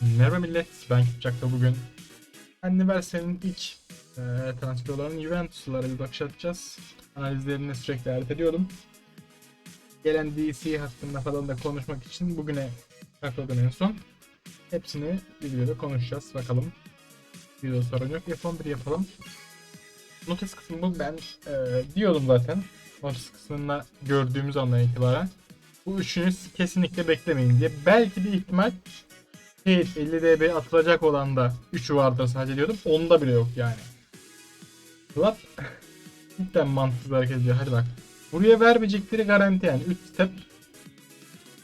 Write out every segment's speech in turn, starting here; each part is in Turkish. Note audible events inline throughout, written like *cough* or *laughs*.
Merhaba millet, ben Kipçak'ta bugün Anniversary'nin ilk e, transfer olan Juventus'lara bir bakış atacağız. Analizlerini sürekli erteliyordum. Gelen DC hakkında falan da konuşmak için bugüne sakladım en son. Hepsini videoda konuşacağız bakalım. Video sorun yok. F11 yapalım. Notice kısmı. Ben e, diyordum zaten. Notice kısmında gördüğümüz andan itibaren. Bu üçünü kesinlikle beklemeyin diye. Belki bir ihtimal Hey 50 dB atılacak olan da 3'ü vardır sadece diyordum. Onda bile yok yani. Club *laughs* cidden mantıksız hareket ediyor. Hadi bak. Buraya vermeyecekleri garanti yani. 3 step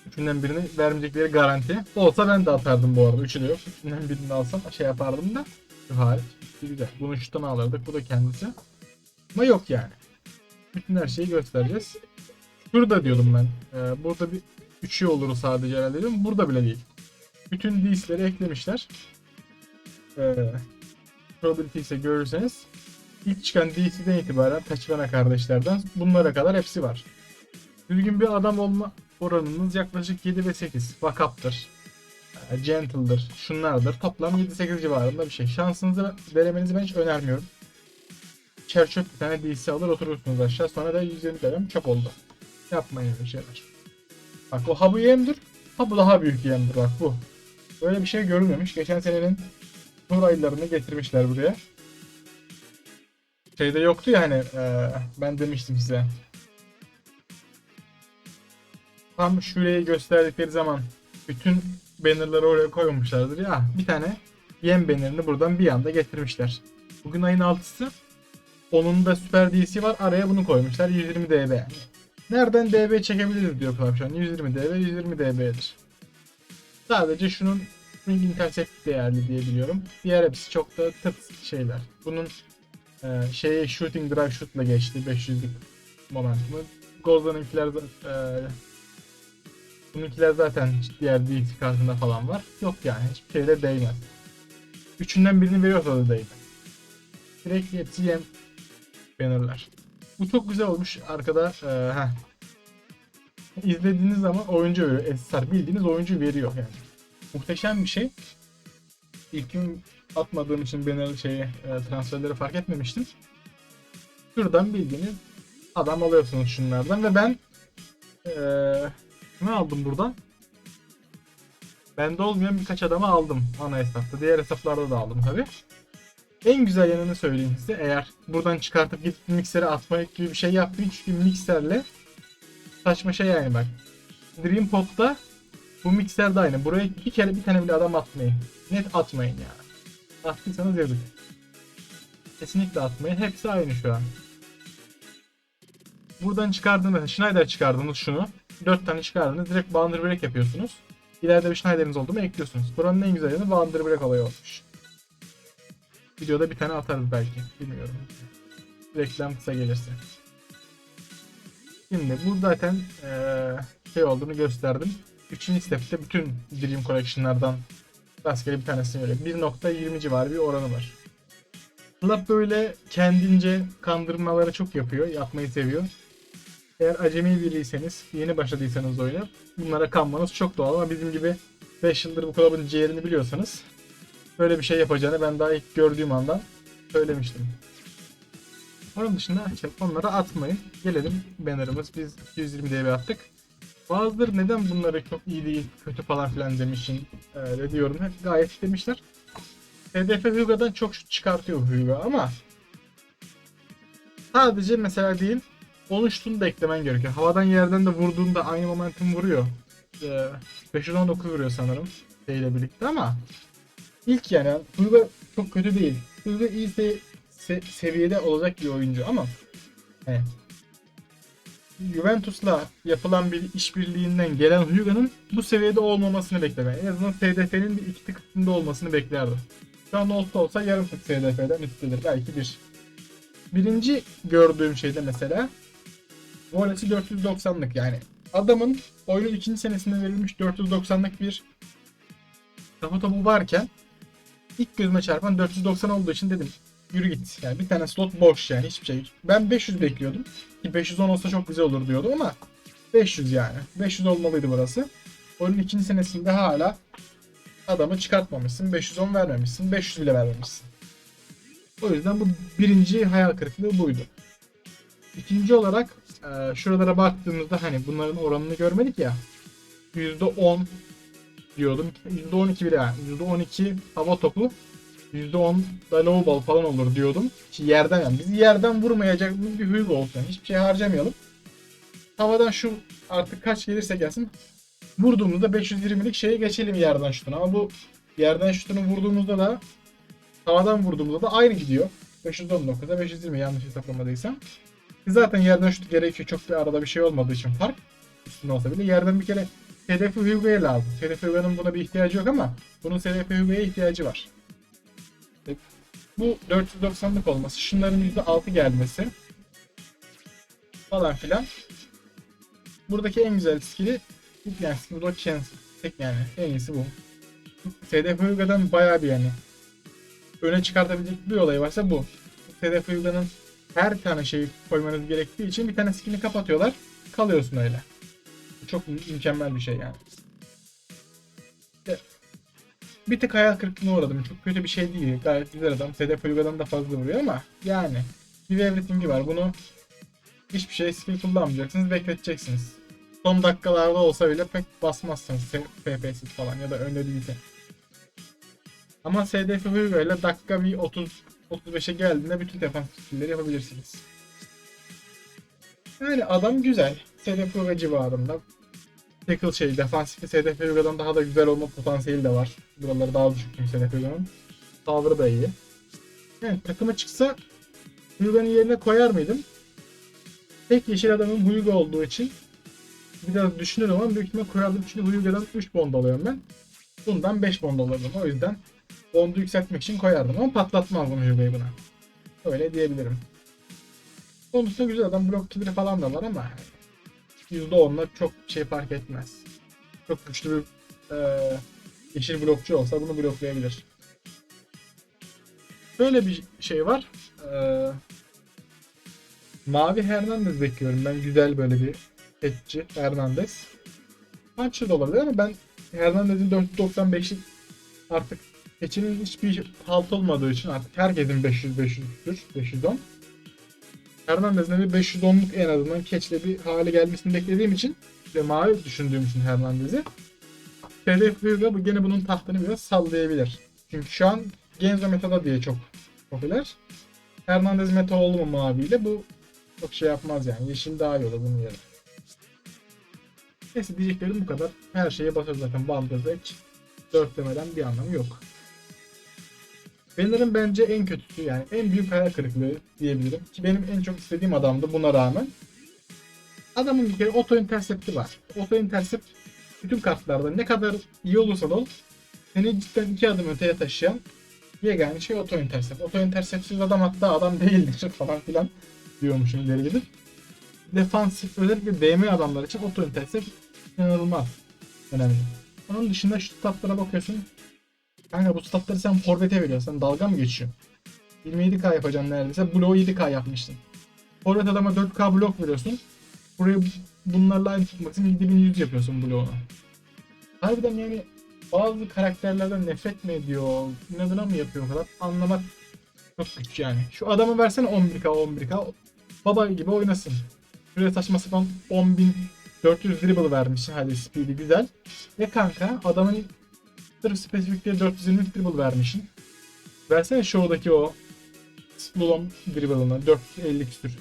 Üçünden birini vermeyecekleri garanti. Olsa ben de atardım bu arada. Üçü de yok. Üçünden birini alsam şey yapardım da. Şu hariç. Güzel. Bunu şuttan alırdık. Bu da kendisi. Ama yok yani. Bütün her şeyi göstereceğiz. Şurada diyordum ben. Ee, burada bir üçü olur sadece herhalde dedim. Burada bile değil bütün DC'leri eklemişler. Ee, probability ise görürseniz ilk çıkan DC'den itibaren Taçvana kardeşlerden bunlara kadar hepsi var. Düzgün bir adam olma oranınız yaklaşık 7 ve 8. Vakaptır. e, Gentle'dır. Şunlardır. Toplam 7-8 civarında bir şey. Şansınızı denemenizi ben hiç önermiyorum. Çerçöp bir tane DC alır oturursunuz aşağı. Sonra da 120 derem çöp oldu. Yapmayın öyle şeyler. Bak o habu yemdir. Ha bu daha büyük yemdir bak bu. Böyle bir şey görülmemiş. Geçen senenin tur aylarını getirmişler buraya. Şeyde yoktu ya hani e, ben demiştim size. Tam şurayı gösterdikleri zaman bütün bannerları oraya koymuşlardır ya. Bir tane yem bannerini buradan bir anda getirmişler. Bugün ayın 6'sı. Onun da Super DC var. Araya bunu koymuşlar. 120 dB. Nereden dB çekebiliriz diyor Club şu an. 120 dB, 120 dB'dir. Sadece şunun Spring Intercept değerli diye biliyorum. Diğer hepsi çok da tırt şeyler. Bunun e, şeyi Shooting Drive Shoot'la geçti 500'lük momentumu. Golda'nınkiler de e, bununkiler zaten diğer DC kartında falan var. Yok yani hiçbir şeyle değmez. Üçünden birini veriyorsa da değmez. Direkt hepsi yem bannerlar. Bu çok güzel olmuş arkada. E, heh. İzlediğiniz zaman oyuncu veriyor. SSR bildiğiniz oyuncu veriyor yani. Muhteşem bir şey. İlk gün atmadığım için beni şeyi e, transferleri fark etmemiştim. Şuradan bildiğiniz adam alıyorsunuz şunlardan ve ben e, ne aldım buradan? Bende olmayan birkaç adamı aldım ana hesapta. Diğer hesaplarda da aldım tabi. En güzel yanını söyleyeyim size. Eğer buradan çıkartıp gidip miksere atmak gibi bir şey yapmayın. Çünkü mikserle saçma şey yani bak. Dream Pop'ta bu mikser de aynı. Buraya bir kere bir tane bile adam atmayın. Net atmayın ya. Attıysanız yazık. Kesinlikle atmayın. Hepsi aynı şu an. Buradan çıkardığınız, Schneider çıkardınız şunu. 4 tane çıkardınız. Direkt Boundary Break yapıyorsunuz. İleride bir Schneider'iniz oldu mu ekliyorsunuz. Buranın en güzel yanı Boundary Break olayı olmuş. Videoda bir tane atarız belki. Bilmiyorum. Reklam kısa gelirse. Şimdi bu zaten eee, şey olduğunu gösterdim. Üçüncü step'te bütün Dream Collection'lardan rastgele bir tanesini veriyor. 1.20 civarı bir oranı var. Club böyle kendince kandırmaları çok yapıyor. Yapmayı seviyor. Eğer acemi biriyseniz, yeni başladıysanız oyuna bunlara kanmanız çok doğal ama bizim gibi 5 yıldır bu kulübün ciğerini biliyorsanız böyle bir şey yapacağını ben daha ilk gördüğüm andan söylemiştim. Onun dışında onlara atmayın. Gelelim banner'ımız. Biz 220 dB attık. Bazıları neden bunları çok iyi değil, kötü falan filan demişin e, diyorum. Hep gayet demişler. HDF Huga'dan çok şut çıkartıyor Huga ama sadece mesela değil 13 şutunu da eklemen gerekiyor. Havadan yerden de vurduğunda aynı momentum vuruyor. E, 519 vuruyor sanırım şeyle birlikte ama ilk yani Huga çok kötü değil. Huga iyi se- se- seviyede olacak bir oyuncu ama evet. Juventus'la yapılan bir işbirliğinden gelen Huga'nın bu seviyede olmamasını beklemeyin. En azından SDF'nin bir iki tık üstünde olmasını beklerdim. Şu an olsa olsa yarım tık SDF'den üsttedir. Belki bir. Birinci gördüğüm şeyde mesela Volesi 490'lık yani. Adamın oyunun ikinci senesinde verilmiş 490'lık bir kafa topu varken ilk gözüme çarpan 490 olduğu için dedim yürü git. Yani bir tane slot boş yani hiçbir şey. Ben 500 bekliyordum. Ki 510 olsa çok güzel olur diyordum ama 500 yani. 500 olmalıydı burası. Oyunun ikinci senesinde hala Adamı çıkartmamışsın. 510 vermemişsin. 500 bile vermemişsin. O yüzden bu birinci hayal kırıklığı buydu. İkinci olarak e, şuralara baktığımızda hani bunların oranını görmedik ya. %10 diyordum. %12 bile yani. %12 hava topu. %10 da low ball falan olur diyordum. Ki yerden yani. Biz yerden vurmayacak bir Hugo olsun. Hiçbir şey harcamayalım. Havadan şu artık kaç gelirse gelsin. Vurduğumuzda 520'lik şeye geçelim yerden şutuna. Ama bu yerden şutunu vurduğumuzda da havadan vurduğumuzda da aynı gidiyor. 519'a 520 yanlış hesaplamadıysam. Zaten yerden şut gerekiyor. Çok bir arada bir şey olmadığı için fark. Üstünde olsa bile yerden bir kere Hedefi Hugo'ya lazım. Hedefi Hugo'nun buna bir ihtiyacı yok ama bunun Hedefi Hugo'ya ihtiyacı var. E, Bu 490'lık olması, şunların %6 gelmesi falan filan. Buradaki en güzel skill'i yani skill block chance. Tek yani en iyisi bu. SDF Hugo'dan bayağı bir yani öne çıkartabilecek bir olay varsa bu. SDF Hugo'nun her tane şeyi koymanız gerektiği için bir tane skill'ini kapatıyorlar. Kalıyorsun öyle. Çok mü- mükemmel bir şey yani. Bir tık hayal kırıklığına uğradım. Çok kötü bir şey değil. Gayet güzel adam. Sedef Uygar'dan da fazla vuruyor ama yani bir everything'i var. Bunu hiçbir şey skill kullanmayacaksınız. Bekleteceksiniz. Son dakikalarda olsa bile pek basmazsınız FPS'i falan ya da önde değilse. Ama SDF Hugo ile dakika bir 30 35'e geldiğinde bütün defans skill'leri yapabilirsiniz. Yani adam güzel. SDF Hugo civarında. Tackle şey defansif SDF Hugo'dan daha da güzel olma potansiyeli de var. Buraları daha düşük SDF Hugo'nun. Saldırı da iyi. Yani takıma çıksa Hugo'nun yerine koyar mıydım? Tek yeşil adamın Hugo olduğu için biraz düşünürüm ama büyük ihtimal koyardım çünkü Hugo'dan 3 bond alıyorum ben. Bundan 5 bond alırdım. O yüzden bondu yükseltmek için koyardım ama patlatmazdım Hugo'yu buna. Öyle diyebilirim. Konusunda güzel adam blok killeri falan da var ama %10'la çok şey fark etmez. Çok güçlü bir eee, yeşil blokçu olsa bunu bloklayabilir. Böyle bir şey var. Eee, Mavi Hernandez bekliyorum ben. Güzel böyle bir etçi Hernandez. Puncher da olabilir ama ben Hernandez'in 495'lik artık keçinin hiçbir halt olmadığı için artık herkesin 500 500'dür 510. Hernandez'in bir 510'luk en azından keçle bir hale gelmesini beklediğim için ve mavi düşündüğüm için Hernandez'i TDF Virga bu gene bunun tahtını biraz sallayabilir. Çünkü şu an Genzo metada diye çok popüler. Hernandez meta oldu mu maviyle bu çok şey yapmaz yani. Yeşil daha iyi olur bunun yerine. Neyse diyeceklerim bu kadar. Her şeye basıyor zaten hiç dört demeden bir anlamı yok. Banner'ın bence en kötüsü yani en büyük hayal kırıklığı diyebilirim. Ki benim en çok istediğim adamdı buna rağmen. Adamın bir kere auto intercept'i var. Auto intercept bütün kartlarda ne kadar iyi olursa da ol seni cidden iki adım öteye taşıyan yegane şey auto intercept. Auto interceptsiz adam hatta adam değildir *laughs* falan filan diyormuşum ileri gidip. Defansif özellikle DM adamlar için auto intercept inanılmaz önemli. Onun dışında şu statlara bakıyorsun. Kanka bu statları sen forvete veriyorsun. Sen dalga mı geçiyorsun? 27k yapacaksın neredeyse. Bloğu 7k yapmıştın. Forvet adama 4k blok veriyorsun. Burayı bunlarla aynı tutmak için 7100 yapıyorsun bloğunu. Harbiden yani bazı karakterlerden nefret mi ediyor, inadına mı yapıyor kadar anlamak çok güç yani. Şu adamı versene 11k 11k baba gibi oynasın. Şuraya saçma sapan 10.400 dribble vermişsin hadi speed'i güzel. Ve kanka adamın sırf spesifik diye 420 dribble vermişsin. Versene show'daki o slalom dribble'ını 450 küsür.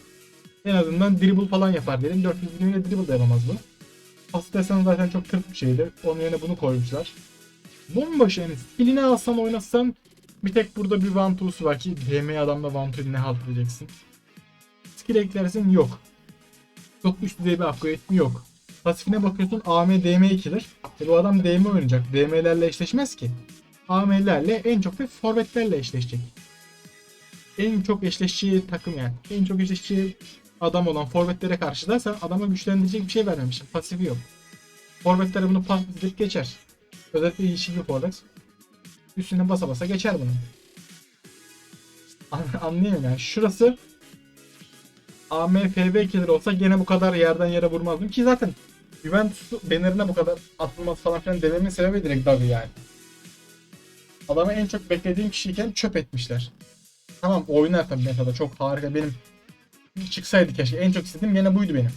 En azından dribble falan yapar dedim. 420 ile dribble de yapamaz bu. Pas desen zaten çok tırt bir şeydi. Onun yerine bunu koymuşlar. Bomboş yani. Skillini alsan oynatsan bir tek burada bir Vantu'su var ki DM adamla Vantu'yu ne halt edeceksin. Skill eklersin yok. Çok üst düzey bir upgrade mi yok. Pasifine bakıyorsun AM DM 2'dir. E bu adam DM oynayacak. DM'lerle eşleşmez ki. AM'lerle en çok da forvetlerle eşleşecek. En çok eşleşeceği takım yani. En çok eşleşeceği adam olan forvetlere karşı da sen adama güçlendirecek bir şey vermemişsin. Pasifi yok. Forvetlere bunu pas edip geçer. Özellikle yeşil bir forvet. Üstüne basa basa geçer bunu. An- Anlayamıyorum yani. Şurası AMFB 2'ler olsa gene bu kadar yerden yere vurmazdım ki zaten Juventus bannerine bu kadar atılması falan filan dememin sebebi direkt Davi yani. Adamı en çok beklediğim kişiyken çöp etmişler. Tamam oynar tabii metada çok harika benim çıksaydı keşke en çok istediğim gene buydu benim.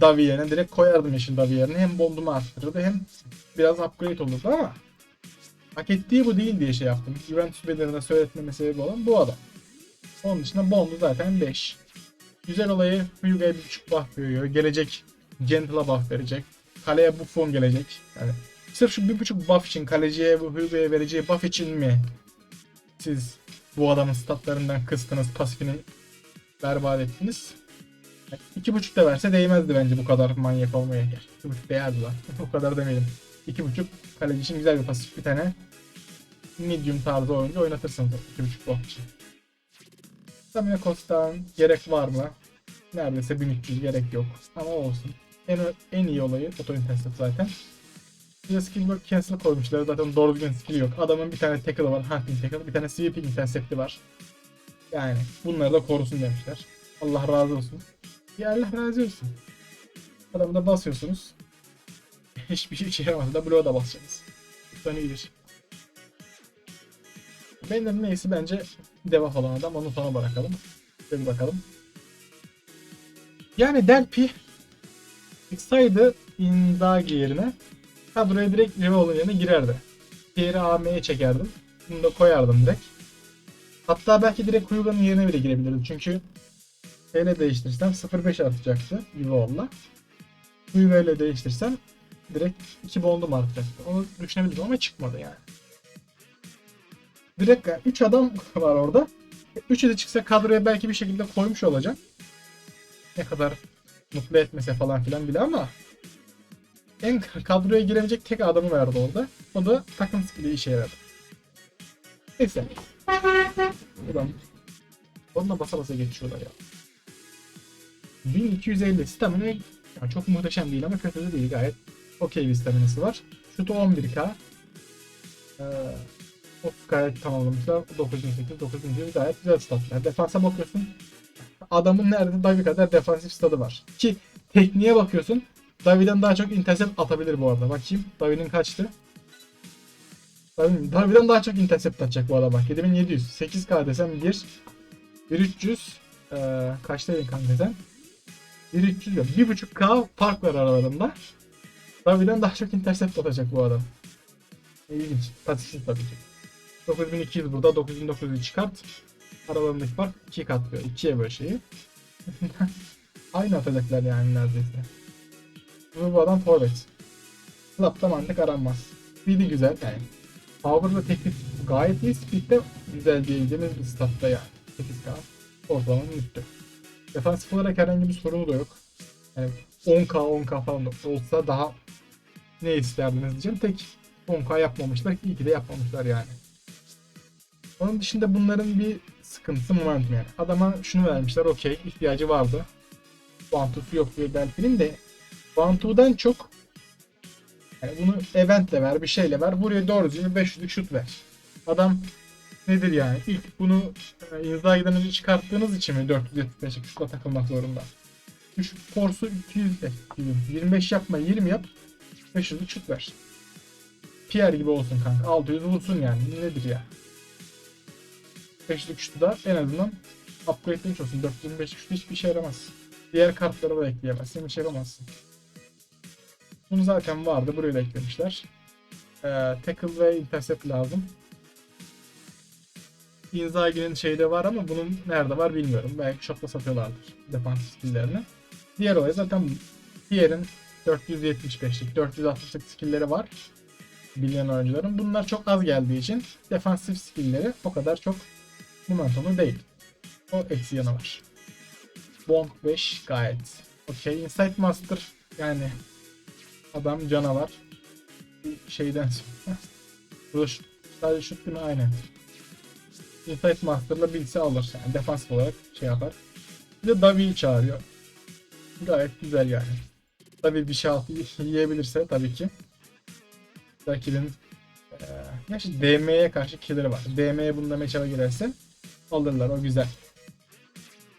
Davi yerine direkt koyardım yeşil Davi yerine hem bondumu arttırırdı hem biraz upgrade olurdu ama hak ettiği bu değil diye şey yaptım. Juventus bedenine söyletmeme sebebi olan bu adam. Onun dışında bondu zaten 5. Güzel olayı Hyuga'ya bir buçuk buff veriyor. Gelecek Gentle'a buff verecek. Kaleye Buffon gelecek. Yani sırf şu bir buçuk buff için kaleciye bu Hyuga'ya vereceği buff için mi siz bu adamın statlarından kıstınız pasifini berbat ettiniz? Yani iki buçuk da verse değmezdi bence bu kadar manyak olmaya. Gerçi iki buçuk değerdi lan. *laughs* o kadar demeyelim. İki buçuk kaleci için güzel bir pasif bir tane medium tarzı oyuncu oynatırsınız iki buçuk buff için. Stamina Cost'tan gerek var mı? Neredeyse 1300 gerek yok. Ama olsun. En, en iyi olayı auto intercept zaten. Bir de skill work cancel koymuşlar. Zaten doğru düzgün skill yok. Adamın bir tane tackle'ı var. Hunting tackle. Bir tane sweeping intercept'i var. Yani bunları da korusun demişler. Allah razı olsun. Ya Allah razı olsun. Adamı da basıyorsunuz. *laughs* Hiçbir şey işe yaramasa da bloğa da basacaksınız. Lütfen iyidir. Benim neyse bence deva olan adam onu sona bırakalım. Bir bakalım. Yani Delphi çıksaydı Inzaghi yerine kadroya direkt Rival'ın yerine girerdi. Diğeri AM'ye çekerdim. Bunu da koyardım direkt. Hatta belki direkt Huyuga'nın yerine bile girebilirdi. Çünkü şeyle değiştirsem 0.5 artacaktı Rival'la. Huyuga ile değiştirsem direkt 2 bondum artacaktı. Onu düşünebilirdim ama çıkmadı yani. Direkt 3 adam *laughs* var orada. Üçü de çıksa kadroya belki bir şekilde koymuş olacak. Ne kadar mutlu etmese falan filan bile ama en *laughs* kadroya girebilecek tek adamı verdi orada. O da takım skill'i işe yaradı. Neyse. Ulan. Onunla basa basa geçiyorlar ya. 1250 stamina yani çok muhteşem değil ama kötü de değil gayet okey bir staminası var. Şutu 11k. Ee, o gayet tamamlamışlar. 9800, 9100 gayet güzel statlar. Defansa bakıyorsun. Adamın nerede Davi kadar defansif stadı var. Ki tekniğe bakıyorsun. Davi'den daha çok intercept atabilir bu arada. Bakayım. Davi'nin kaçtı? Davi'den daha çok intercept atacak bu adam bak. 7700. 8k desem 1. 1300. Ee, kaçtaydın kanka sen? 1300 yok. 1.5k fark var aralarında. Davi'den daha çok intercept atacak bu adam. İlginç. Statistiksiz tabii ki. 9200 burada 9900 çıkart. Aralarındaki fark 2 katlıyor. 2'ye böyle şeyi. *laughs* Aynı atacaklar yani neredeyse. Bu, bu adam forvet. Slap'ta mantık aranmaz. Speed'i güzel yani. Power ve teknik gayet iyi. Speed'de güzel diyebileceğimiz bir statta yani. 8K. Ortalamanın üstü. Defansif olarak herhangi bir sorunu da yok. Yani 10K 10K falan da olsa daha ne isterdiniz diyeceğim. Tek 10K yapmamışlar. İyi ki de yapmamışlar yani. Onun dışında bunların bir sıkıntısı momentum yani. Adama şunu vermişler okey ihtiyacı vardı. Bantusu yok diye Delphi'nin de Bantu'dan çok yani bunu eventle ver bir şeyle ver. Buraya doğru düzgün 500'lük şut ver. Adam nedir yani? İlk bunu e, Inzaghi'den önce çıkarttığınız için mi 475'lik şutla takılmak zorunda? Düşük forsu 200 e, 25 yapma 20 yap 500'lük şut ver. Pierre gibi olsun kanka. 600 vursun yani. Nedir ya? 5'lik şutu da en azından upgrade'lemiş olsun. 425 şutu hiçbir işe yaramaz. Diğer kartları da ekleyemezsin. Bir şey yapamazsın. Bunu zaten vardı. Buraya da eklemişler. Ee, tackle ve intercept lazım. Inzaghi'nin şeyde var ama bunun nerede var bilmiyorum. Belki shop'ta satıyorlardır defansif skill'lerini. Diğer olay zaten diğerin 475'lik, 460'lık skill'leri var. Bilinen oyuncuların. Bunlar çok az geldiği için defansif skill'leri o kadar çok momentumlu değil. O eksi yanı var. Bond 5 gayet okey. Insight Master yani adam canavar. Şeyden sonra. *laughs* Bu şu- sadece şut mi? Aynen. Insight Master'la bilse alır. Yani defans olarak şey yapar. Bir de Davi'yi çağırıyor. Gayet güzel yani. Tabii bir şey *laughs* yiyebilirse tabii ki. Rakibin eee gerçi DM'ye karşı killer'ı var. DM'ye bunda matchup'a girerse alırlar o güzel.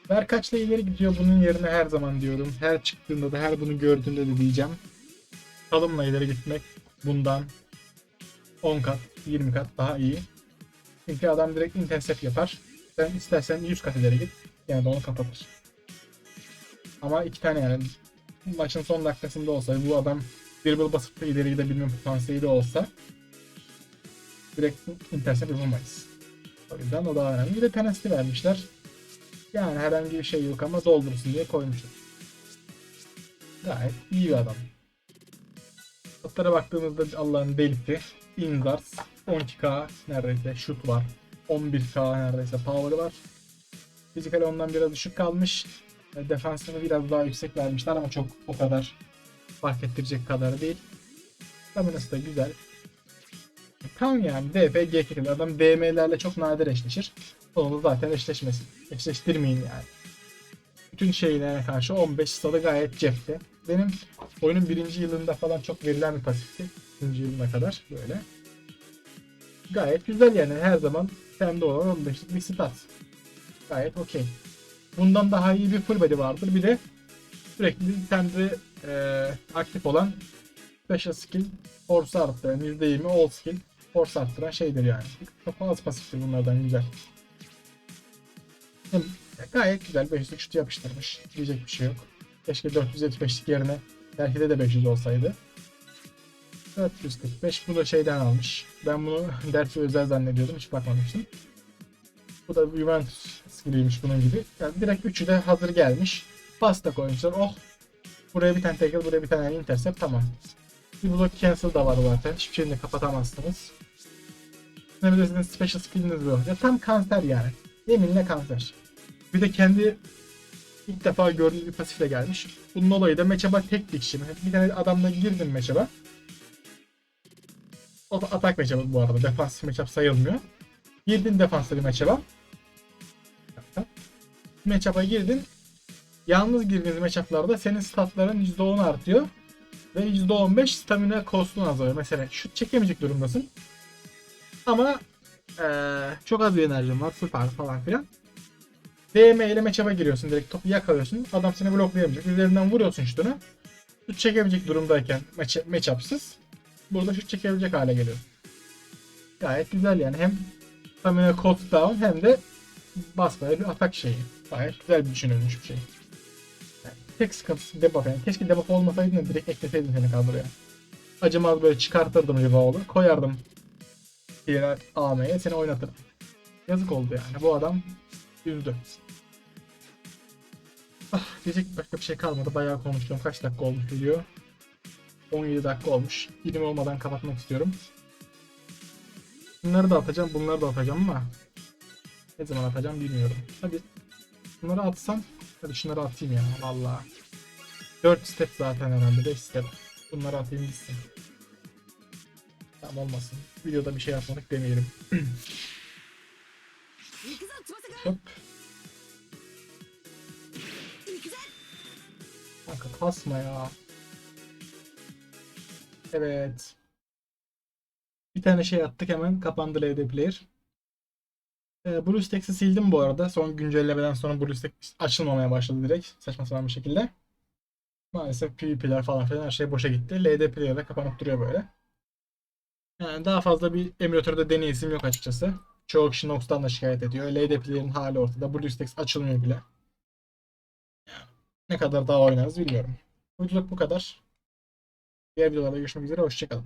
Berkaç'la ileri gidiyor bunun yerine her zaman diyorum. Her çıktığında da her bunu gördüğümde de diyeceğim. Kalımla ileri gitmek bundan 10 kat 20 kat daha iyi. Çünkü adam direkt intercept yapar. Sen istersen 100 kat ileri git. Yani onu kapatır. Ama iki tane yani maçın son dakikasında olsa bu adam dribble basıp da ileri gidebilme potansiyeli olsa direkt intercept yapamayız. O yüzden o daha önemli. Bir de penalty vermişler. Yani herhangi bir şey yok ama doldursun diye koymuşlar. Gayet iyi bir adam. Statlara baktığımızda Allah'ın delisi. Inzars 12k neredeyse şut var. 11k neredeyse power var. Fizikal ondan biraz düşük kalmış. E, Defansını biraz daha yüksek vermişler ama çok o kadar fark ettirecek kadar değil. Staminası da güzel. Tam yani DP GK'li adam DM'lerle çok nadir eşleşir. Onu zaten eşleşmesin. Eşleştirmeyin yani. Bütün şeylerine karşı 15 stadı gayet cepte. Benim oyunun birinci yılında falan çok verilen bir pasifti. İkinci yılına kadar böyle. Gayet güzel yani her zaman sende olan 15'lik bir stat. Gayet okey. Bundan daha iyi bir full body vardır. Bir de sürekli sende e, aktif olan special skill force arttıran %20 all skill force arttıran şeydir yani. Çok az pasiftir bunlardan güzel. Gayet güzel 500'lük şut yapıştırmış. Diyecek bir şey yok. Keşke 475'lik yerine belki de de 500 olsaydı. 445 bu da şeyden almış. Ben bunu *laughs* dersi özel zannediyordum hiç bakmamıştım. Bu da Juventus skilliymiş bunun gibi. Yani direkt üçü de hazır gelmiş. Pasta koymuşlar. Oh. Buraya bir tane tackle, buraya bir tane intercept tamam. Bir block cancel da var zaten. Hiçbir şeyini kapatamazsınız. Ne sizin special skilliniz bu. Ya tam kanser yani. Yeminle kanser. Bir de kendi ilk defa gördüğüm bir pasifle gelmiş. Bunun olayı da matchup'a tek bir kişi. Bir tane adamla girdim matchup'a. O da atak matchup'ı bu arada. Defans matchup sayılmıyor. Girdin defanslı bir matchup'a. Matchup'a girdin. Yalnız girdiğiniz matchup'larda senin statların %10 artıyor. Ve %15 stamina cost'un azalıyor. Mesela şut çekemeyecek durumdasın. Ama eee, çok az bir enerjin var. Süper falan filan. DM ile matchup'a giriyorsun. Direkt topu yakalıyorsun. Adam seni bloklayamayacak. Üzerinden vuruyorsun şutunu. Şut çekebilecek durumdayken match, matchup'sız. Burada şut çekebilecek hale geliyor. Gayet güzel yani. Hem stamina cost down hem de basmaya bir atak şeyi. Gayet güzel bir düşünülmüş bir şey. Yani tek sıkıntısı debuff yani. Keşke debuff olmasaydı da direkt ekleseydin seni kadroya. Acımaz böyle çıkartırdım Rivaol'u. Koyardım diğer AM'ye seni oynatırdım. Yazık oldu yani. Bu adam üzdü. Ah, diyecek başka bir şey kalmadı. Bayağı konuştum. Kaç dakika olmuş video? 17 dakika olmuş. 20 olmadan kapatmak istiyorum. Bunları da atacağım, bunları da atacağım ama ne zaman atacağım bilmiyorum. Hadi bunları atsam, hadi şunları atayım ya valla. 4 step zaten herhalde 5 step. Bunları atayım gitsin. Tamam olmasın. Videoda bir şey yapmadık demeyelim. *clears throat* Hop. Kanka ya. Evet. Bir tane şey attık hemen. Kapandı LD Player. Ee, e, BlueStacks'i sildim bu arada. Son güncellemeden sonra BlueStack açılmamaya başladı direkt. Saçma sapan bir şekilde. Maalesef PvP'ler falan filan her şey boşa gitti. LD Player'da kapanıp duruyor böyle. Yani daha fazla bir emülatörde deneyesim yok açıkçası. Çoğu kişi Nox'tan da şikayet ediyor. LD Player'in hali ortada. BlueStacks açılmıyor bile. Ne kadar daha oynarız bilmiyorum. Bu videoluk bu kadar. Diğer videolarda görüşmek üzere. Hoşçakalın.